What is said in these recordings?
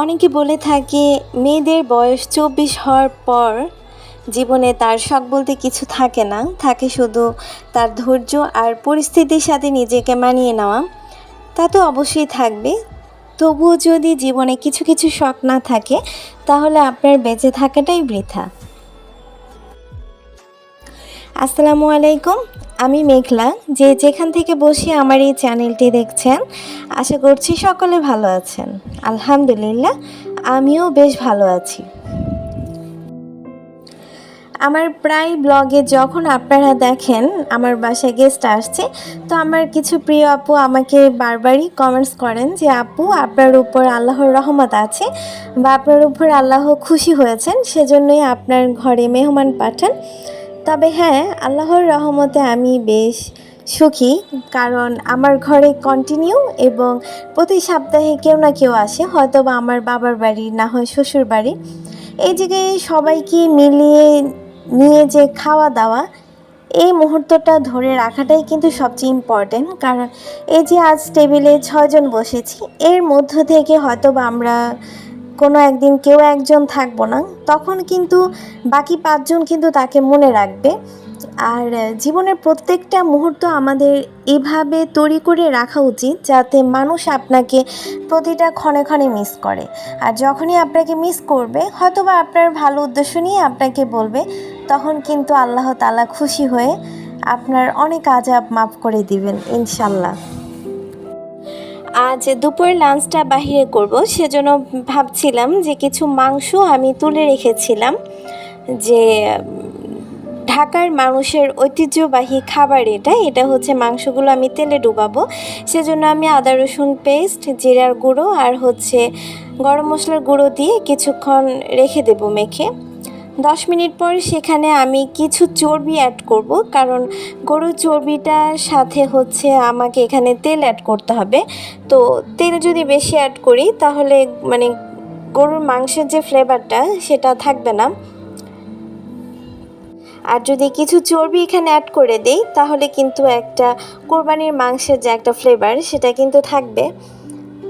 অনেকে বলে থাকে, মেয়েদের বয়স চব্বিশ হওয়ার পর জীবনে তার শখ বলতে কিছু থাকে না। থাকে শুধু তার ধৈর্য আর পরিস্থিতির সাথে নিজেকে মানিয়ে নেওয়া। তা তো অবশ্যই থাকবে। তবুও যদি জীবনে কিছু কিছু শখ না থাকে, তাহলে আপনার বেঁচে থাকাটাই বৃথা। আসসালামু আলাইকুম। আমি মেঘলা, যে যেখান থেকে বসে আমার এই চ্যানেলটি দেখছেন, আশা করছি সকলে ভালো আছেন। আলহামদুলিল্লাহ, আমিও বেশ ভালো আছি। আমার প্রায় ব্লগে যখন আপনারা দেখেন, আমার বাসায় গেস্ট আসছে, তো আমার কিছু প্রিয় আপু আমাকে বারবারই কমেন্টস করেন যে, আপু, আপনার উপর আল্লাহর রহমত আছে বা আপনার উপর আল্লাহ খুশি হয়েছেন, সেজন্যই আপনার ঘরে মেহমান পাঠান। তবে হ্যাঁ আল্লাহর রহমতে আমি বেশ সুখী। কারণ আমার ঘরে কন্টিনিউ এবং প্রতি সপ্তাহে কেউ না কেউ আসে হয়তো বা আমার বাবার বাড়ি না হয় শ্বশুর বাড়ি। এই জায়গায় সবাইকে মিলিয়ে নিয়ে যে খাওয়া দাওয়া এই মুহূর্তটা ধরে রাখাটাই কিন্তু সবচেয়ে ইম্পর্টেন্ট কারণ এই যে আজ টেবিলে ছয়জন বসেছি, এর মধ্য থেকে হয়তো বা আমরা কোনো একদিন কেউ একজন থাকব না, তখন কিন্তু বাকি পাঁচজন কিন্তু তাকে মনে রাখবে। আর জীবনের প্রত্যেকটা মুহূর্ত আমাদের এভাবে তৈরি করে রাখা উচিত যাতে মানুষ আপনাকে প্রতিটা ক্ষণে ক্ষণে মিস করে। আর যখনই আপনাকে মিস করবে, হয়তোবা আপনার ভালো উদ্দেশ্য নিয়ে আপনাকে বলবে, তখন কিন্তু আল্লাহ তালা খুশি হয়ে আপনার অনেক আজাব মাফ করে দিবেন ইনশাল্লাহ আজ দুপুর লাঞ্চটা বাহিরে করব। সেজন্য ভাবছিলাম যে কিছু মাংস আমি তুলে রেখেছিলাম যে, ঢাকার মানুষের ঐতিহ্যবাহী খাবার এটা। এটা হচ্ছে মাংসগুলো আমি তেলে ডুবাবো। সেজন্য আমি আদা রসুন পেস্ট জিরার গুঁড়ো আর হচ্ছে গরম মশলার গুঁড়ো দিয়ে কিছুক্ষণ রেখে দেবো মেখে। দশ মিনিট পর সেখানে আমি কিছু চর্বি অ্যাড করব, কারণ গরুর চর্বিটার সাথে হচ্ছে আমাকে এখানে তেল অ্যাড করতে হবে। তো তেল যদি বেশি অ্যাড করি, তাহলে মানে গরুর মাংসের যে ফ্লেভারটা সেটা থাকবে না। আর যদি কিছু চর্বি এখানে অ্যাড করে দেই, তাহলে কিন্তু একটা কোরবানির মাংসের যে একটা ফ্লেভার সেটা কিন্তু থাকবে।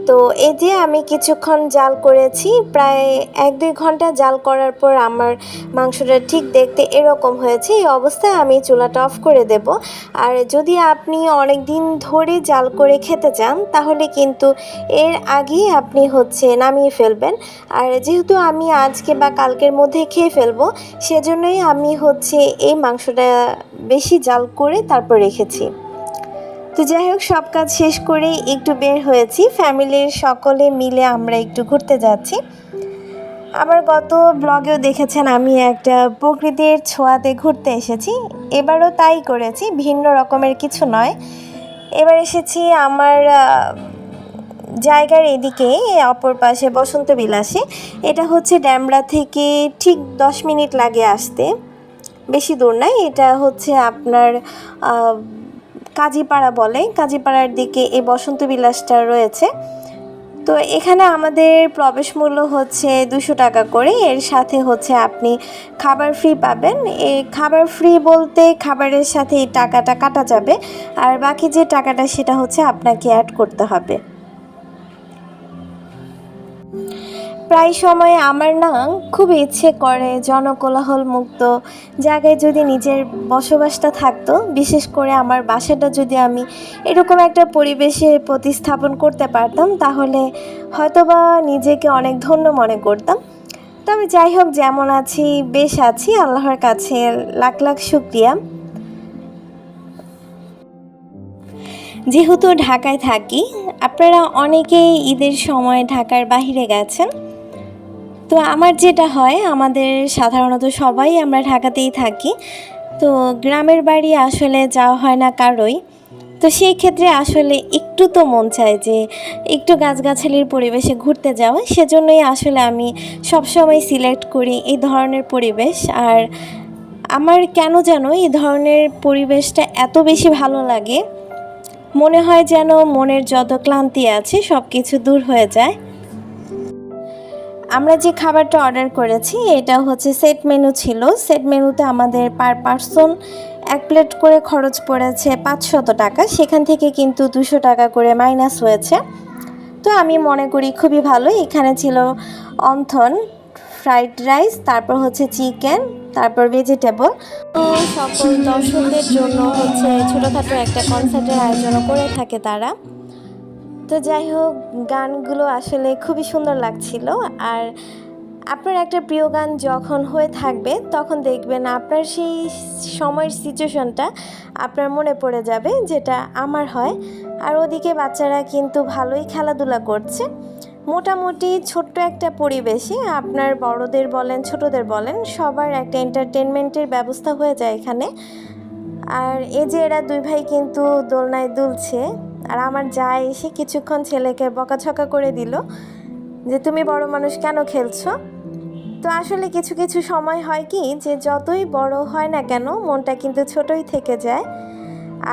তো এই যে আমি কিছুক্ষণ জাল করেছি, প্রায় এক দুই ঘণ্টা জাল করার পর আমার মাংসটা ঠিক দেখতে এরকম হয়েছে, এই অবস্থায় আমি চুলাটা অফ করে দেব। আর যদি আপনি অনেক দিন ধরে জাল করে খেতে চান, তাহলে কিন্তু এর আগেই আপনি হচ্ছে নামিয়ে ফেলবেন। আর যেহেতু আমি আজকে বা কালকের মধ্যে খেয়ে ফেলব, সেজন্যই আমি হচ্ছে এই মাংসটা বেশি জাল করে তারপর রেখেছি। তো যাই হোক, সব কাজ শেষ করে একটু বের হয়েছি। ফ্যামিলির সকলে মিলে আমরা একটু ঘুরতে যাচ্ছি। আমার গত ব্লগেও দেখেছেন আমি একটা প্রকৃতির ছোঁয়াতে ঘুরতে এসেছি। এবারও তাই করেছি, ভিন্ন রকমের কিছু নয়। এবার এসেছি আমার জায়গার এদিকে অপর পাশে বসন্ত বিলাসে। এটা হচ্ছে ড্যামরা থেকে ঠিক দশ মিনিট লাগে আসতে। বেশি দূর নাই, এটা হচ্ছে আপনার কাজীপাড়া বলে, কাজীপাড়ার দিকে এই বসন্ত বিলাসটা রয়েছে। তো এখানে আমাদের প্রবেশ মূল্য হচ্ছে দুশো টাকা করে। এর সাথে হচ্ছে আপনি খাবার ফ্রি পাবেন। এই খাবার ফ্রি বলতে খাবারের সাথে এই টাকাটা কাটা যাবে। আর বাকি যে টাকাটা সেটা হচ্ছে আপনাকে অ্যাড করতে হবে। প্রায় সময় আমার না খুব ইচ্ছে করে জনকোলাহল মুক্ত জায়গায় যদি নিজের বসবাসটা থাকতো, বিশেষ করে আমার বাসাটা যদি আমি এরকম একটা পরিবেশে প্রতিস্থাপন করতে পারতাম, তাহলে হয়তোবা নিজেকে অনেক ধন্য মনে করতাম। তবে যাই হোক, যেমন আছি, বেশ আছি। আল্লাহর কাছে লাখ লাখ শুক্রিয়া। যেহেতু ঢাকায় থাকি, আপনারা অনেকেই ঈদের সময় ঢাকার বাহিরে গেছেন। তো আমার যেটা হয়, আমাদের সাধারণত সবাই আমরা ঢাকাতেই থাকি। তো গ্রামের বাড়ি আসলে যাওয়া হয় না কারোই। তো সেই ক্ষেত্রে আসলে একটু তো মন চায় যে, একটু গাছগাছালির পরিবেশে ঘুরতে যাওয়া। সেজন্যই আসলে আমি সবসময় সিলেক্ট করি এই ধরনের পরিবেশ। আর আমার কেন যেন এই ধরনের পরিবেশটা এত বেশি ভালো লাগে, মনে হয় যেন মনের যত ক্লান্তি আছে সব কিছু দূর হয়ে যায়। আমরা যে খাবারটা অর্ডার করেছি, এটা হচ্ছে সেট মেনু ছিল। সেট মেনুতে আমাদের পার পার্সন এক প্লেট করে খরচ পড়েছে পাঁচশত টাকা। সেখান থেকে কিন্তু দুশো টাকা করে মাইনাস হয়েছে। তো আমি মনে করি খুবই ভালো। এখানে ছিল অন্থন, ফ্রাইড রাইস, তারপর হচ্ছে চিকেন, তারপর ভেজিটেবল। তো সকল দর্শকদের জন্য হচ্ছে ছোটোখাটো একটা কনসার্টের আয়োজনও করে থাকে তারা। তো যাই হোক, গানগুলো আসলে খুবই সুন্দর লাগছিল। আর আপনার একটা প্রিয় গান যখন হয়ে থাকবে, তখন দেখবেন আপনার সেই সময়ের সিচুয়েশনটা আপনার মনে পড়ে যাবে, যেটা আমার হয়। আর ওদিকে বাচ্চারা কিন্তু ভালোই খেলাধুলা করছে। মোটামুটি ছোট্ট একটা পরিবেশে আপনার বড়দের বলেন, ছোটদের বলেন, সবার একটা এন্টারটেনমেন্টের ব্যবস্থা হয়ে যায় এখানে। আর এই যে এরা দুই ভাই কিন্তু দোলনায় দুলছে আর আমার যা এসে কিছুক্ষণ ছেলেকে বকাঝকা করে দিল যে, তুমি বড় মানুষ কেন খেলছো? তো আসলে কিছু কিছু সময় হয় কি যে, যতই বড় হয় না কেন, মনটা কিন্তু ছোটই থেকে যায়।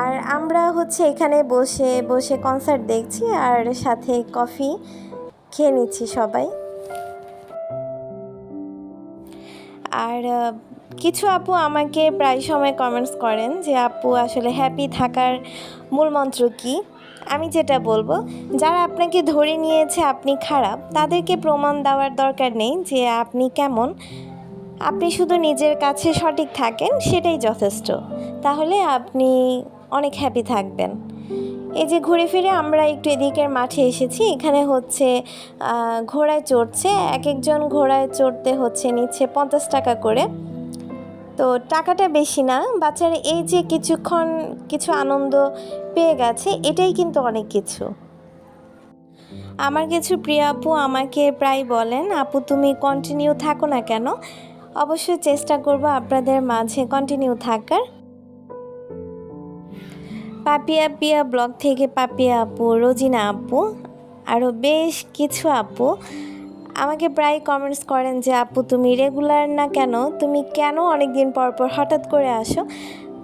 আর আমরা হচ্ছে এখানে বসে বসে কনসার্ট দেখছি আর সাথে কফি খেয়ে নিচ্ছি সবাই। আর কিছু আপু আমাকে প্রায় সময় কমেন্টস করেন যে, আপু, আসলে হ্যাপি থাকার মূল মন্ত্র কী? আমি যেটা বলব, যারা আপনাকে ধরে নিয়েছে আপনি খারাপ, তাদেরকে প্রমাণ দেওয়ার দরকার নেই যে আপনি কেমন। আপনি শুধু নিজের কাছে সঠিক থাকেন, সেটাই যথেষ্ট। তাহলে আপনি অনেক হ্যাপি থাকবেন। এই যে ঘুরে ফিরে আমরা একটু এদিকের মাঠে এসেছি, এখানে হচ্ছে ঘোড়ায় চড়ছে। এক একজন ঘোড়ায় চড়তে হচ্ছে নিচ্ছে পঞ্চাশ টাকা করে। তো টাকাটা বেশি না, বাচ্চারা এই যে কিছুক্ষণ কিছু আনন্দ পেয়ে গেছে, এটাই কিন্তু অনেক কিছু। আমার কিছু প্রিয় আপু আমাকে প্রায় বলেন, আপু, তুমি কন্টিনিউ থাকো না কেন? অবশ্যই চেষ্টা করব আপনাদের মাঝে কন্টিনিউ থাকার। পাপিয়া পিয়া ব্লগ থেকে পাপিয়া আপু, রোজিনা আপু আরও বেশ কিছু আপু আমাকে প্রায় কমেন্টস করেন যে, আপু, তুমি রেগুলার না কেন? তুমি কেন অনেক দিন পর পর হঠাৎ করে আসো?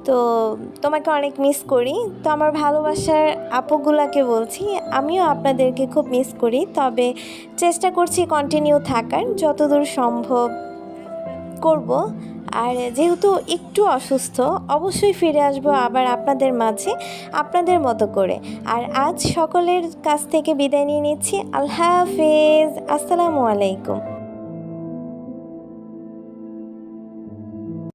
তো তোমাকে অনেক মিস করি। তো আমার ভালোবাসার আপুগুলাকে বলছি, আমিও আপনাদেরকে খুব মিস করি। তবে চেষ্টা করছি কন্টিনিউ থাকার। যতদূর সম্ভব করব। আর যেহেতু একটু অসুস্থ, অবশ্যই ফিরে আসব আবার আপনাদের মাঝে, আপনাদের মতো করে। আর আজ সকলের কাছ থেকে বিদায় নিয়ে নিচ্ছি। আল্লাহ হাফেজ। আসসালামু আলাইকুম।